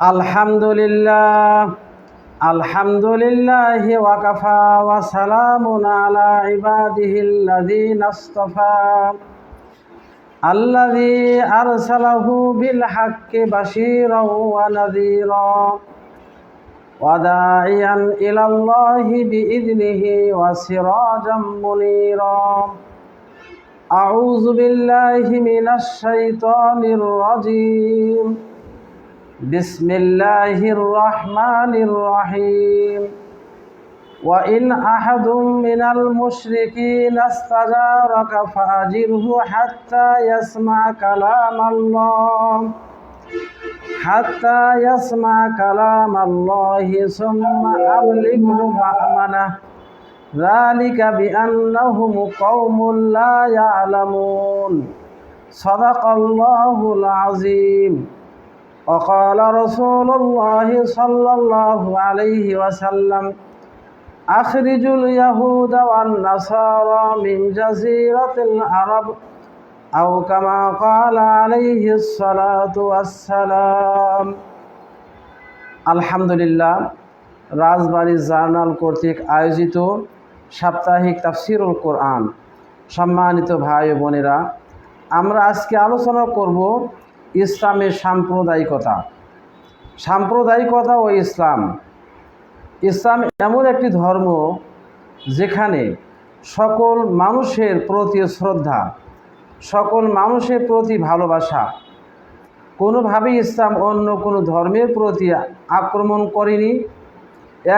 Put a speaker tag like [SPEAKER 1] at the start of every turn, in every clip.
[SPEAKER 1] আলহামদুলিল্লাহ আলহামদুলিল্লাহ ওয়াকাফা ওয়া সালামুন আলা ইবাদিহিল্লাযীনা ইসতাফা আল্লাযী আরসালাহু বিল হাক্কি বাশীরাও ওয়া নাযীরা, ওয়া দাঈয়ান ইলাল্লাহি বিইذنিহি ওয়া সিরাজাম মুনীরা। আউযু বিল্লাহি মিনাশ শাইতানির রাজীম। بسم الله الرحمن الرحيم وإن أحد من المشركين استجارك فأجره حتى يسمع كلام الله حتى يسمع كلام الله ثم أبلغه مأمنه ذلك بأنهم قوم لا يعلمون صدق الله العظيم وقال رسول الله صلى الله عليه وسلم أخرجوا اليهود والنصارى من جزيرة العرب أو كما قال عليه الصلاة والسلام আলহামদুলিল্লাহ রাজবাড়ি জার্নাল কর্তৃক আয়োজিত সাপ্তাহিক তাফসিরুল কোরআন সম্মানিত ভাই ও বোনেরা আমরা আজকে আলোচনা করব ইসলামের সাম্প্রদায়িকতা। সাম্প্রদায়িকতা ও ইসলাম। ইসলাম এমন একটি ধর্ম যেখানে সকল মানুষের প্রতি শ্রদ্ধা, সকল মানুষের প্রতি ভালোবাসা, কোনোভাবেই ইসলাম অন্য কোনো ধর্মের প্রতি আক্রমণ করেনি।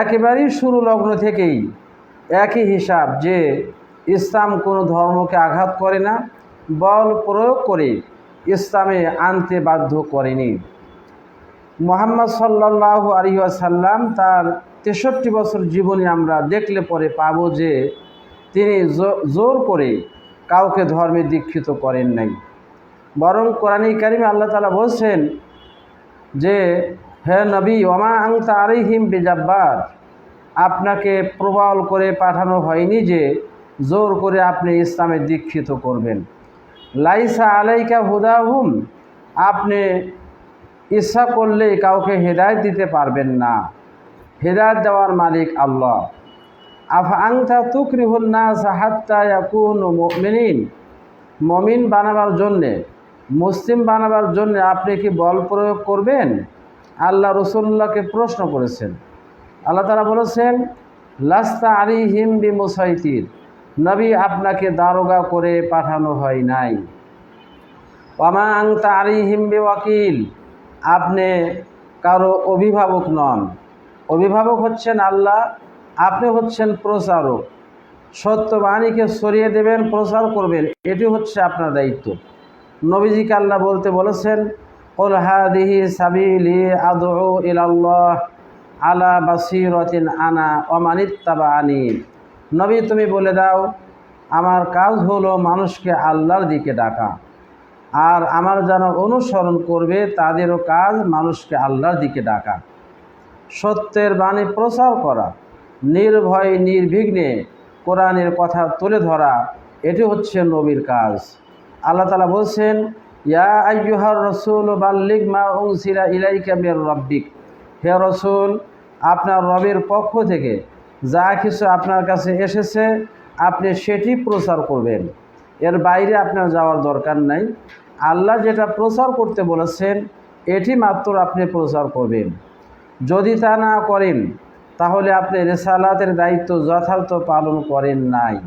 [SPEAKER 1] একেবারেই শুরু লগ্ন থেকেই একই হিসাব যে ইসলাম কোনো ধর্মকে আঘাত করে না, বল প্রয়োগ করে ইসলামে আনতে বাধ্য করেনি। মোহাম্মদ সাল্লাহ আলিয়াসাল্লাম তার তেষট্টি বছর জীবনে আমরা দেখলে পরে পাব যে তিনি জোর করে কাউকে ধর্মে দীক্ষিত করেন নাই। বরং কোরআনী কারিমে আল্লাহ তালা বলছেন যে, হে নবী, ওমা আংতা আরিহিম বেজাব্বার। আপনাকে প্রবল করে পাঠানো হয়নি যে, জোর করে আপনি ইসলামে দীক্ষিত করবেন। লাইসা আলাইকা হুদাহুম, আপনি ইচ্ছা করলেই কাউকে হেদায়ত দিতে পারবেন না। হেদায়ত দেওয়ার মালিক আল্লাহ। আফা আংতা তুকরিহুল নাস হাত্তা ইয়াকুন মমিন বানাবার জন্যে, মুসলিম বানাবার জন্য আপনি কি বল প্রয়োগ করবেন? আল্লাহ রসুল্লাহকে প্রশ্ন করেছেন। আল্লাহ তারা বলেছেন, লাস্তা আলী হিম বি মুসাইতির নবী আপনাকে দারোগা করে পাঠানো হয় নাই। ওয়ামা আংতা আলী হিম ওয়াকিল আপনি কারও অভিভাবক নন। অভিভাবক হচ্ছেন আল্লাহ, আপনি হচ্ছেন প্রচারক। সত্যবাণীকে সরিয়ে দেবেন, প্রচার করবেন, এটি হচ্ছে আপনার দায়িত্ব। নবীজিকে আল্লাহ বলতে বলেছেন, কল সাবিলি আদৌ ইলাল্লাহ আলা বাসিরতিন আনা অমানিত্তাবা আনি নবী, তুমি বলে দাও, আমার কাজ হলো মানুষকে আল্লাহর দিকে ডাকা। আর আমার যারা অনুসরণ করবে, তাদেরও কাজ মানুষকে আল্লাহর দিকে ডাকা। সত্যের বাণী প্রচার করা, নির্ভয়, নির্বিঘ্নে কোরআনের কথা তুলে ধরা, এটি হচ্ছে নবীর কাজ। আল্লাহ তালা বলছেন, ইয়া আইয়ুহার রসুল বাল্লিক মা উংসিরা ইলাইকা রব্বিক। হে রসুল, আপনার রবের পক্ষ থেকে যা কিছু আপনার কাছে এসেছে, আপনি সেটি প্রচার করবেন। এর বাইরে আপনার যাওয়ার দরকার নাই। আল্লাহ যেটা প্রচার করতে বলেছেন, এটি মাত্র আপনি প্রচার করবেন। যদি তা না করেন, তাহলে আপনি রেসালাতের দায়িত্ব যথার্থ পালন করেন নাই।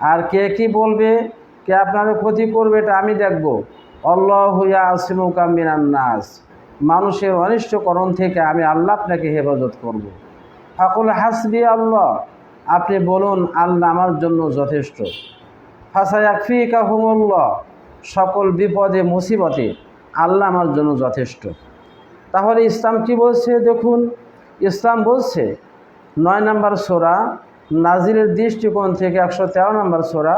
[SPEAKER 1] আর কে কি বলবে, কে আপনার ক্ষতি করবে, এটা আমি দেখব। অল্লাহ হুয়া আসিমুকা মিনান নাস। মানুষের অনিষ্টকরণ থেকে আমি আল্লাহ আপনাকে হেফাজত করব। ফাকুল হাসবি আল্লাহ, আপনি বলুন, আল্লাহ আমার জন্য যথেষ্ট। ফাসায়াকফি কাহুমুল্লাহ সকল বিপদে, মুসিবতে আল্লাহ আমার জন্য যথেষ্ট। তাহলে ইসলাম কি বলছে? দেখুন, ইসলাম বলছে, নয় নম্বর সোরা নাজিরের দৃষ্টিকোণ থেকে একশো তেরো নম্বর সোরা,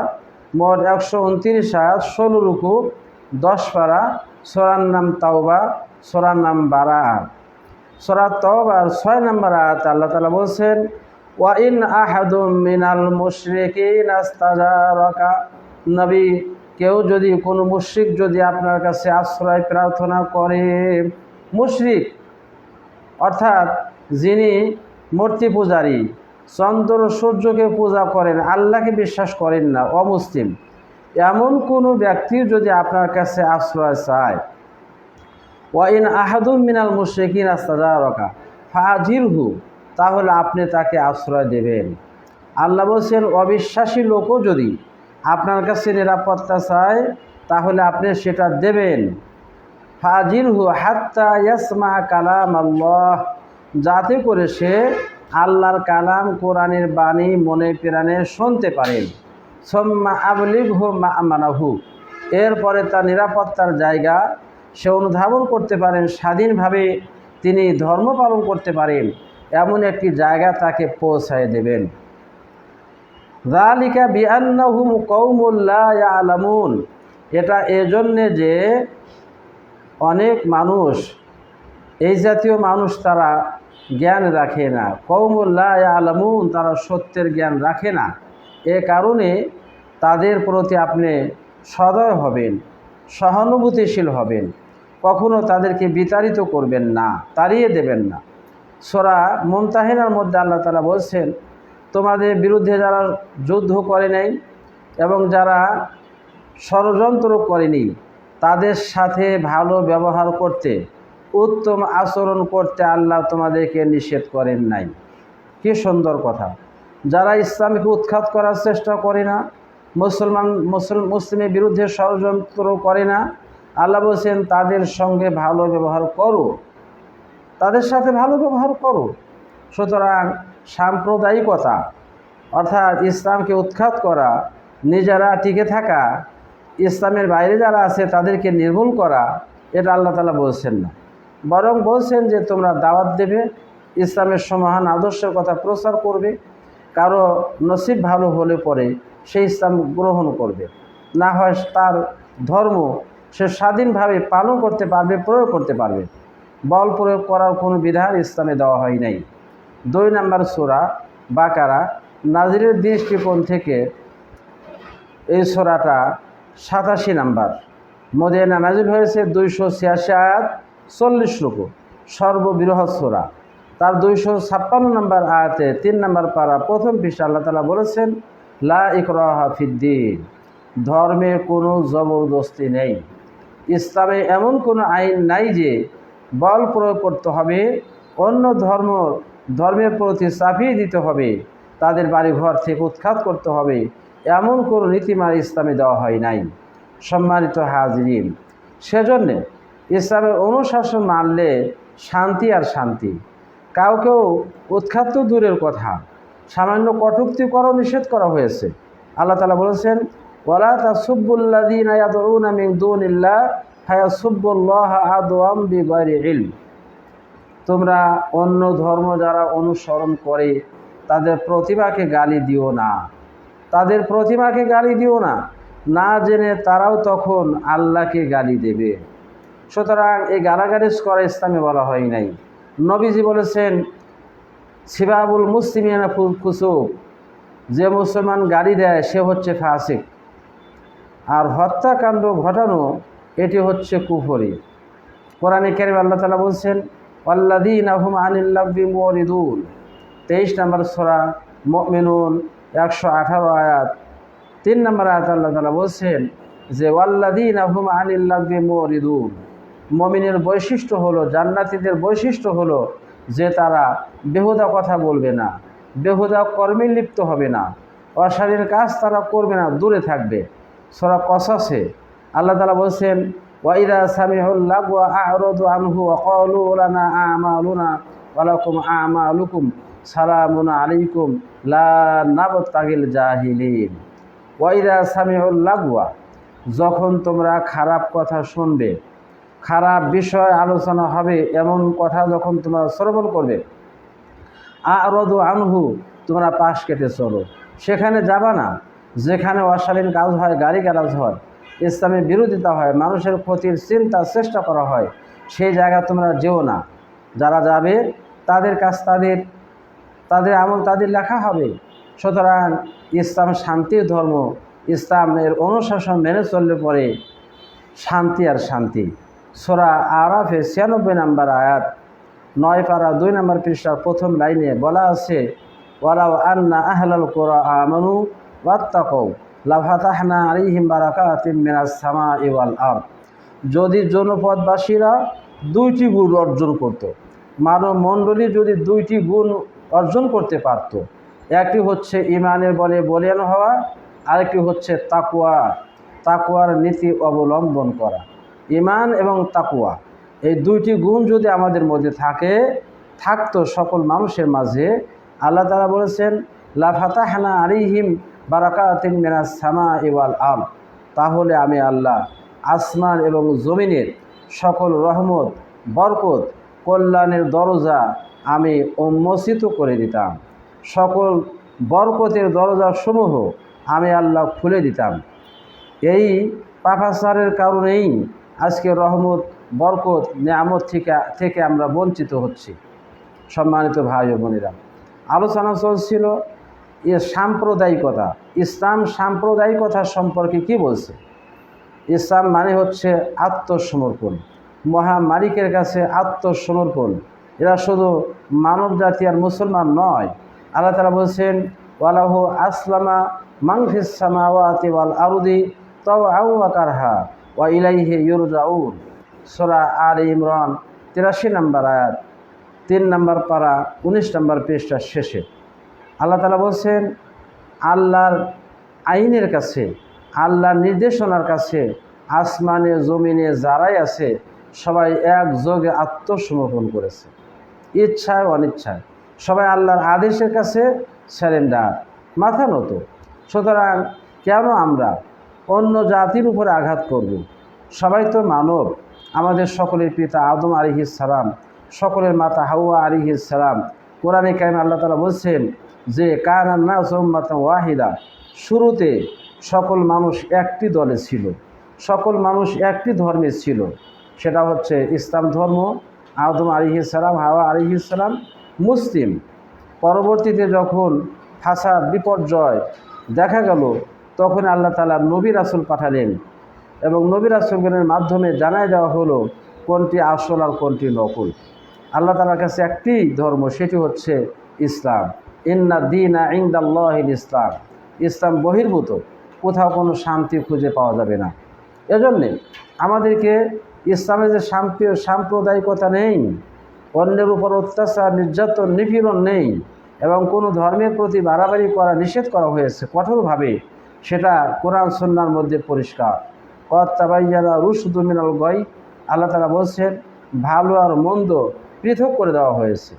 [SPEAKER 1] মোট একশো উনত্রিশ আয়াত, ষোলো রুকু, দশ পারা, সোরার নাম তাওবা, সোরার নাম বারা সোরা তওবার ছয় নম্বর আয়াত আল্লাহ তালা বলছেন ওয়াইন আহাদুম মিনাল মুশরিকিন নবী, কেউ যদি কোনো মুশরিক যদি আপনার কাছে আশ্রয় প্রার্থনা করে, মুশরিক, অর্থাৎ যিনি মূর্তি পূজারী, চন্দ্র সূর্যকে পূজা করেন, আল্লাহকে বিশ্বাস করেন না, অমুসলিম, এমন কোনো ব্যক্তি যদি আপনার কাছে আশ্রয় চায় ওয়াইন আহাদুম মিনাল মুশরিকিন আস্তাজারকা, ফাজিরহু, তাহলে আপনি তাকে আশ্রয় দেবেন। আল্লাহ বলছেন, অবিশ্বাসী লোকও যদি আপনার কাছে নিরাপত্তা চায়, তাহলে আপনি সেটা দেবেন। ফাজিরহু হাত্তা ইয়াসমা কালাম আল্লাহ, যাতে করে সে আল্লাহর কালাম কোরআনের বাণী মনে প্রাণে শুনতে পারেন সোম্মা আবলিগ হু মা মানাহু এরপরে তার নিরাপত্তার জায়গা সে অনুধাবন করতে পারেন, স্বাধীনভাবে তিনি ধর্ম পালন করতে পারেন, এমন একটি জায়গা তাকে পৌঁছায় দেবেন। রালিকা বিআন্নাহুম কৌমুল্লাহ আলামুন এটা এজন্যে যে অনেক মানুষ, এই জাতীয় মানুষ তারা জ্ঞান রাখে না। কৌমুল্লাহ আলামুন তারা সত্যের জ্ঞান রাখে না। এ কারণে তাদের প্রতি আপনি সদয় হবেন। সহানুভূতিশীল হবেন। কখনো তাদেরকে বিতাড়িত করবেন না, তাড়িয়ে দেবেন না। সোরা মুমতাহিনার মধ্যে আল্লাহ তালা বলছেন, তোমাদের বিরুদ্ধে যারা যুদ্ধ করে নাই এবং যারা ষড়যন্ত্র করেনি তাদের সাথে ভালো ব্যবহার করতে, উত্তম আচরণ করতে আল্লাহ তোমাদেরকে নিষেধ করেন নাই। কি সুন্দর কথা। যারা ইসলামকে উৎখাত করার চেষ্টা করে না মুসলমান মুসলিম মুসলিমের বিরুদ্ধে ষড়যন্ত্র করে না। আল্লাহ বলছেন, তাদের সঙ্গে ভালো ব্যবহার করো। তাদের সাথে ভালো ব্যবহার করো। সুতরাং সাম্প্রদায়িকতা, অর্থাৎ ইসলামকে উৎখাত করা, নিজেরা টিকে থাকা, ইসলামের বাইরে যারা আছে তাদেরকে নির্মূল করা, এটা আল্লাহ তালা বলছেন না। বরং বলছেন যে, তোমরা দাওয়াত দেবে, ইসলামের সমাহান আদর্শের কথা প্রচার করবে, কারও নসিব ভালো হলে পরে সেই ইসলাম গ্রহণ করবে। না হয় তার ধর্ম সে স্বাধীনভাবে পালন করতে পারবে, প্রয়োগ করতে পারবে। বল প্রয়োগ করার কোনো বিধান ইসলামে দেওয়া হয় নাই। দুই নম্বর সোরা বাকারা নাজিরের দৃষ্টিকোণ থেকে এই সোরাটা সাতাশি নাম্বার। মদিনা নাজির হয়েছে দুইশো ছিয়াশি আয়াত চল্লিশ রুকু, সর্ববৃহৎ সোরা। তার দুইশো ছাপ্পান্ন নম্বর আয়াতে তিন নম্বর পারা প্রথম পৃষ্ঠা আল্লাহ তালা বলেছেন লা ইকরাহা ফিদ্দিন ধর্মে কোনো জবরদস্তি নেই। ইসলামে এমন কোনো আইন নাই যে বল প্রয়োগ করতে হবে, অন্য ধর্ম, ধর্মের প্রতি চাপিয়ে দিতে হবে, তাদের বাড়িঘর থেকে উৎখাত করতে হবে, এমন কোনো নীতিমালা ইসলামে দেওয়া হয় নাই। সম্মানিত হাজরিন, সেজন্যে ইসলামের অনুশাসন মানলে শান্তি আর শান্তি। কাউকেও উৎখাত তো দূরের কথা সামান্য কটুক্তি করাও নিষেধ করা হয়েছে। আল্লাহ তালা বলেছেন ওলা তাসুবুল্লাদিন ইলম। তোমরা অন্য ধর্ম যারা অনুসরণ করে, তাদের প্রতিমাকে গালি দিও না। তাদের প্রতিমাকে গালি দিও না। না জেনে তারাও তখন আল্লাহকে গালি দেবে। সুতরাং এই গালাগালিজ করা ইসলামে বলা হয় নাই। নবীজি বলেছেন সিবাবুল মুসলিমিয়ানা কুসুব যে মুসলমান গাড়ি দেয়, সে হচ্ছে ফাসিক। আর হত্যাকাণ্ড ঘটানো, এটি হচ্ছে কুফরি। কোরআনে কেরিম আল্লাহ তালা বলছেন আল্লাদিন আহম আনিল্লাবি মরিদুল তেইশ নম্বর সোরা মিনুন একশো আঠারো আয়াত। তিন নম্বর আয়াত আল্লাহ তালা বলছেন যে ওয়াল্লাদিন আহম আনিল্লাবি মরিদুল মমিনের বৈশিষ্ট্য হলো, জান্নাতিদের বৈশিষ্ট্য হলো যে তারা বেহুদা কথা বলবে না, বেহুদা কর্মে লিপ্ত হবে না অশালীন কাজ তারা করবে না, দূরে থাকবে। সোরা কসাসে আল্লাহ তালা বলছেন, ওয়াইদা সামিহুল্লাহ আরদু আনহু অকলু ওলানা আমালুনা ওয়ালাকুম আমালুকুম আলাইকুম ওয়াইদা সামিহুল্লাগুয়া যখন তোমরা খারাপ কথা শুনবে খারাপ বিষয় আলোচনা হবে, এমন কথা যখন তোমরা শ্রবণ করবে, আরদু আনহু, তোমরা পাশ কেটে চলো। সেখানে যাবা না, যেখানে অশালীন কাজ হয় গাড়ি গালাজ হয় ইসলামের বিরোধিতা হয়, মানুষের ক্ষতির চিন্তা চেষ্টা করা হয়, সেই জায়গা তোমরা যেও না। যারা যাবে, তাদের কাছ তাদের তাদের আমল তাদের লেখা হবে। সুতরাং ইসলাম শান্তির ধর্ম, ইসলামের অনুশাসন মেনে চললে পরে শান্তি আর শান্তি। সোরা আরাফে ছিয়ানব্বই নাম্বার আয়াত, নয় পারা দুই নম্বর পৃষ্ঠার প্রথম লাইনে বলা আছে, ওয়ালাউ আন্না আহলাল কোরআ আমানু ওয়াত্তাকৌ লাফাতাহনা আলিহিম বারাকাতিম মিনাস সামা ইওয়াল আরদ। যদি জনপদবাসীরা দুইটি গুণ অর্জন করত মানব মণ্ডলী যদি দুইটি গুণ অর্জন করতে পারত, একটি হচ্ছে ইমানের বলে বলিয়ান হওয়া, আরেকটি হচ্ছে তাকুয়া তাকুয়ার নীতি অবলম্বন করা। ইমান এবং তাকুয়া এই দুইটি গুণ যদি আমাদের মধ্যে থাকে, থাকতো সকল মানুষের মাঝে, আল্লাহ তালা বলেছেন লাফাতাহানা আলিহিম বারাকাতিন মেনা সামা ইওয়াল আম তাহলে আমি আল্লাহ আসমান এবং জমিনের সকল রহমত, বরকত, কল্যাণের দরজা আমি উন্মোচিত করে দিতাম। সকল বরকতের দরজাসমূহ আমি আল্লাহ খুলে দিতাম। এই পাপাচারের কারণেই আজকে রহমত, বরকত, নিয়ামত থেকে থেকে আমরা বঞ্চিত হচ্ছি। সম্মানিত ভাই ও বোনেরা, আলোচনা চলছিল এ সাম্প্রদায়িকতা। ইসলাম সাম্প্রদায়িকতা সম্পর্কে কি বলছে? ইসলাম মানে হচ্ছে আত্মসমর্পণ। মহামালিকের কাছে আত্মসমর্পণ। এরা শুধু মানব জাতি আর মুসলমান নয়। আল্লাহ তালা বলছেন, ওয়ালাহু আসলামা মাংফিস সামাওয়াতি ওয়াল আরুদি তাও আউ ওয়া ইলাইহে ইউরজাউন। সোরা আর ইমরান, তিরাশি নম্বর আয়াত, তিন নম্বর পারা, উনিশ নম্বর পৃষ্ঠার শেষে। আল্লাহ তালা বলছেন, আল্লাহর আইনের কাছে, আল্লাহর নির্দেশনার কাছে, আসমানে, জমিনে যারাই আছে, সবাই একযোগে আত্মসমর্পণ করেছে। ইচ্ছায়, অনিচ্ছায়। সবাই আল্লাহর আদেশের কাছে স্যারেন্ডার, মাথা নত। সুতরাং কেন আমরা অন্য জাতির উপরে আঘাত করব। সবাই তো মানব। আমাদের সকলের পিতা আদম আলিহিস সালাম, সকলের মাতা হাউয়া আলিহিস সালাম। কোরআনে কাইম আল্লাহ তালা বলছেন যে কানান্না সোম্মাতা ওয়াহিদা। শুরুতে সকল মানুষ একটি দলে ছিল। সকল মানুষ একটি ধর্মে ছিল। সেটা হচ্ছে ইসলাম ধর্ম, আদম আলিহিসাল্লাম হাওয়া আলিহিসাল্লাম মুসলিম। পরবর্তীতে যখন ফাসাদ বিপর্যয় দেখা গেল তখন আল্লাহ তালা নবী রাসুল পাঠালেন এবং নবী রাসুলগণের মাধ্যমে জানাই দেওয়া হলো, কোনটি আসল আর কোনটি নকল। আল্লাহ তালার কাছে একটি ধর্ম, সেটি হচ্ছে ইসলাম। ইন্না দিনা ইংদাল্লাহিল ইসলাম। ইসলাম বহির্ভূত, কোথাও কোনো শান্তি খুঁজে পাওয়া যাবে না। এজন্যে আমাদেরকে ইসলামের যে শান্তি সাম্প্রদায়িকতা নেই, অন্যের উপর অত্যাচার, নির্যাতন, নিপীড়ন নেই এবং কোনো ধর্মের প্রতি বাড়াবাড়ি করা, নিষেধ করা হয়েছে কঠোরভাবে সেটা কোরআন সন্ন্যার মধ্যে পরিষ্কার। কত্তাবাইয়ারা রুশুদু মিনাল গই, আল্লাহ তালা বলছেন, ভালো আর মন্দ পৃথক করে দেওয়া হয়েছে।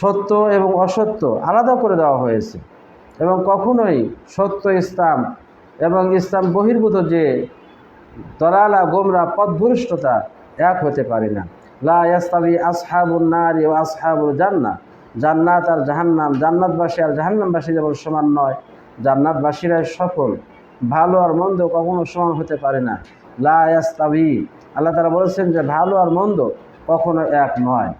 [SPEAKER 1] সত্য এবং অসত্য আলাদা করে দেওয়া হয়েছে। এবং কখনোই সত্য ইসলাম এবং ইসলাম বহির্ভূত যে দলালা গোমরা পথভূষ্টতা এক হতে পারে না। লা আসহাবুল নারী ও আসহাবুল জান্না জান্নাত আর জাহান্নাম, জান্নাতবাসী আর জাহান্নামবাসী যেমন সমান নয় জান্নাতবাসীরাই সফল, ভালো আর মন্দ কখনো সমান হতে পারে না। লা ইয়াস্তাবি। আল্লাহ তারা বলেছেন যে, ভালো আর মন্দ কখনো এক নয়।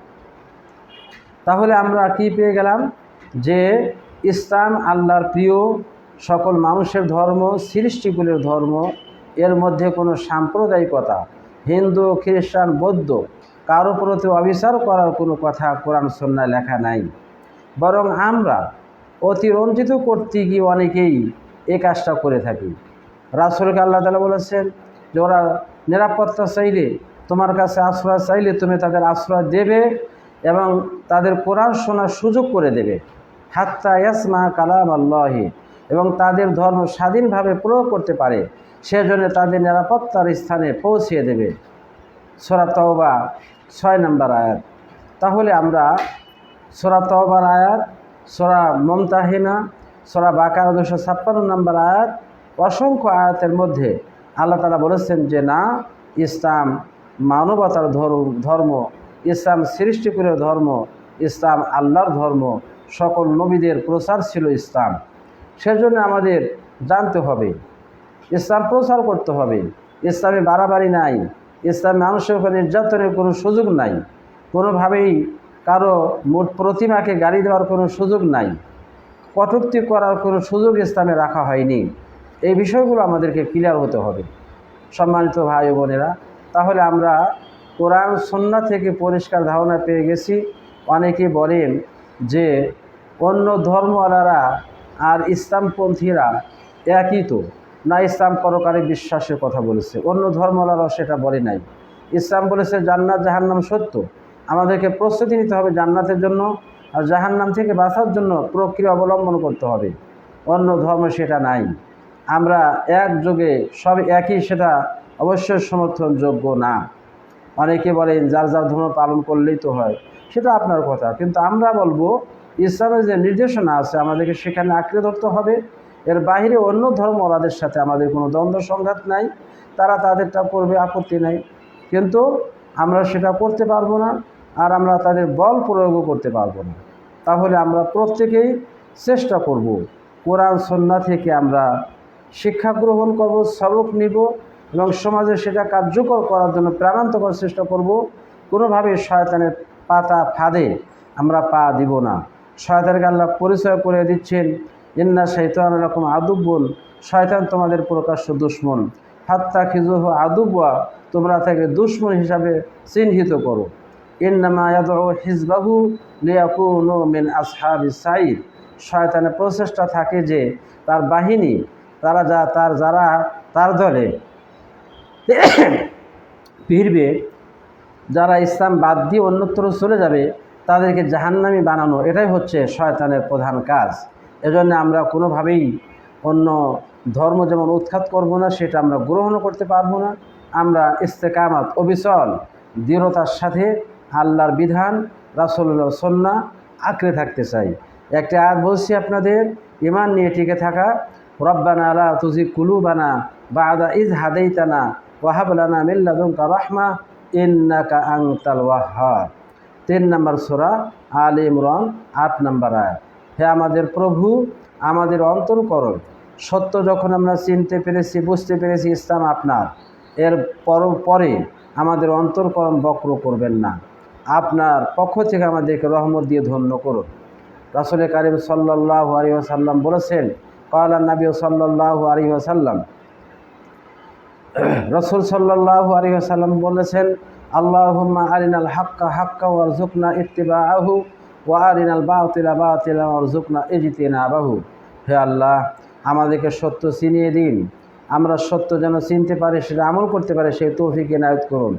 [SPEAKER 1] তাহলে আমরা কি পেয়ে গেলাম? যে ইসলাম আল্লাহর প্রিয়, সকল মানুষের ধর্ম, সৃষ্টিগুলির ধর্ম, এর মধ্যে কোনো সাম্প্রদায়িকতা, হিন্দু, খ্রিস্টান, বৌদ্ধ, কারও প্রতি অবিচার করার কোনো কথা কোরআন সন্ন্যায় লেখা নাই। বরং আমরা অতিরঞ্জিত করতে গিয়ে অনেকেই এ কাজটা করে থাকি। রাসুলকে আল্লাহ তালা বলেছেন যে ওরা নিরাপত্তা চাইলে তোমার কাছে আশ্রয় চাইলে তুমি তাদের আশ্রয় দেবে এবং তাদের কোরআন শোনার সুযোগ করে দেবে। হাত্তা ইয়াসমা কালাম আল্লাহি এবং তাদের ধর্ম স্বাধীনভাবে প্রয়োগ করতে পারে, সেজন্য তাদের নিরাপত্তার স্থানে পৌঁছিয়ে দেবে। সোরা তওবা ছয় নম্বর আয়াত। তাহলে আমরা সোরা তওবার আয়াত সোরা মমতাহিনা, সরা বাকার দুশো ছাপ্পান্ন নম্বর আয়াত, অসংখ্য আয়াতের মধ্যে আল্লাহ তালা বলেছেন যে, না, ইসলাম মানবতার ধর্ম ইসলাম সৃষ্টিকুলের ধর্ম, ইসলাম আল্লাহর ধর্ম, সকল নবীদের প্রচার ছিল ইসলাম। সেজন্য আমাদের জানতে হবে, ইসলাম প্রচার করতে হবে, ইসলামে বাড়াবাড়ি নাই, ইসলাম মানুষের উপর নির্যাতনের কোনো সুযোগ নাই, কোনোভাবেই কারও মূর্ত প্রতিমাকে গাড়ি দেওয়ার কোনো সুযোগ নাই, কটূক্তি করার কোনো সুযোগ ইসলামে রাখা হয়নি। এই বিষয়গুলো আমাদেরকে ক্লিয়ার হতে হবে। সম্মানিত ভাই বোনেরা, তাহলে আমরা কোরআন সন্না থেকে পরিষ্কার ধারণা পেয়ে গেছি। অনেকে বলেন যে অন্য ধর্মওয়ালারা আর ইসলামপন্থীরা একই তো। না, ইসলাম পরকারে বিশ্বাসের কথা বলেছে। অন্য ধর্মওয়ালারাও সেটা বলে নাই। ইসলাম বলেছে জান্নাত, জাহান্নাম সত্য। আমাদেরকে প্রস্তুতি নিতে হবে জান্নাতের জন্য আর জাহান্নাম থেকে বাঁচার জন্য প্রক্রিয়া অবলম্বন করতে হবে। অন্য ধর্ম সেটা নাই। আমরা একযোগে সব একই, সেটা অবশ্যই সমর্থনযোগ্য না। অনেকে বলেন, যার যার ধর্ম পালন করলেই তো হয় সেটা আপনার কথা। কিন্তু আমরা বলব, ইসলামের যে নির্দেশনা আছে, আমাদেরকে সেখানে আঁকড়ে ধরতে হবে। এর বাইরে অন্য ধর্ম ধর্মওয়ালাদের সাথে আমাদের কোনো দ্বন্দ্ব সংঘাত নাই, তারা তাদেরটা করবে, আপত্তি নাই। কিন্তু আমরা সেটা করতে পারব না। আর আমরা তাদের বল প্রয়োগও করতে পারব না। তাহলে আমরা প্রত্যেকেই চেষ্টা করব, কোরআন সন্না থেকে আমরা শিক্ষা গ্রহণ করব, সবক নিব এবং সমাজে সেটা কার্যকর করার জন্য প্রাণান্ত করার চেষ্টা করব। কোনোভাবে শয়তানের পাতা ফাঁদে আমরা পা দিব না। শয়তানকে আল্লাহ পরিচয় করে দিচ্ছেন, ইন্না শৈতান রকম আদুব্বন শয়তান তোমাদের প্রকাশ্য দুশ্মন। হাত্তা খিজুহ আদুব্বা তোমরা তাকে দুশ্মন হিসাবে চিহ্নিত করো। শয়তানের প্রচেষ্টা থাকে যে তার বাহিনী, তারা যা, তার যারা, তার দলে ফিরবে যারা ইসলাম বাদ দিয়ে অন্যত্র চলে যাবে, তাদেরকে জাহান্নামি বানানো, এটাই হচ্ছে শয়তানের প্রধান কাজ। এজন্য আমরা কোনোভাবেই অন্য ধর্ম যেমন উৎখাত করব না, সেটা আমরা গ্রহণও করতে পারব না। আমরা ইস্তেকামাত, অবিচল, দৃঢ়তার সাথে আল্লাহর বিধান রাসুল্লাহ সন্না আঁকড়ে থাকতে চাই। একটা আয়াত বলছি আপনাদের ইমান নিয়ে টিকে থাকা। রব্বানা আলা তুজি কুলুবানা বা আদা ইজ হাদাইতানা ওয়াহাবলানা মিল্লাদুমকা রহমা ইন্নাকা আংতাল ওয়াহাব তিন নম্বর সোরা আল ইমরান, আট নম্বর আয়াত। হে আমাদের প্রভু, আমাদের অন্তরকরণ। সত্য যখন আমরা চিনতে পেরেছি, বুঝতে পেরেছি, ইসলাম আপনার। এর পর, পরে আমাদের অন্তরকরণ বক্র করবেন না। আপনার পক্ষ থেকে আমাদেরকে রহমত দিয়ে ধন্য করুন। রাসুল কারিম সাল্লাহ আলী আসাল্লাম বলেছেন কালা নবী সাল্লাহ আলী আসাল্লাম রসুল সাল্লাহ আলী আসাল্লাম বলেছেন, আল্লাহুম্মা আরিনাল হাক্কা হাক্কা ওয়ার জুকনা ইত্তিবা আহু ও আরিনাল বাতিলা বাতিলা ওয়ার জুকনা ইজিতিনা বাহু হে আল্লাহ, আমাদেরকে সত্য চিনিয়ে দিন। আমরা সত্য যেন চিনতে পারি, সেটা আমল করতে পারি, সেই তৌফিক এনায়ত করুন।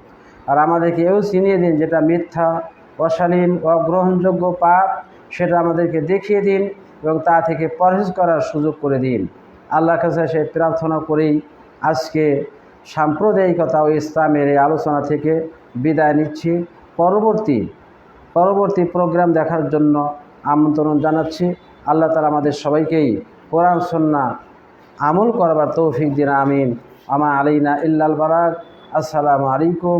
[SPEAKER 1] আর আমাদেরকে এও চিনিয়ে দিন যেটা মিথ্যা, অশালীন, অগ্রহণযোগ্য পাপ, সেটা আমাদেরকে দেখিয়ে দিন এবং তা থেকে পরহেজ করার সুযোগ করে দিন। আল্লাহর কাছে সেই প্রার্থনা করেই আজকে সাম্প্রদায়িকতা ও ইসলামের এই আলোচনা থেকে বিদায় নিচ্ছি। পরবর্তী পরবর্তী প্রোগ্রাম দেখার জন্য আমন্ত্রণ জানাচ্ছি। আল্লাহ তালা আমাদের সবাইকেই কোরআন সন্না আমল করবার তৌফিক দিন, আমিন। আমা আলিনা ইল্লাল বারাক আসসালামু আলাইকুম।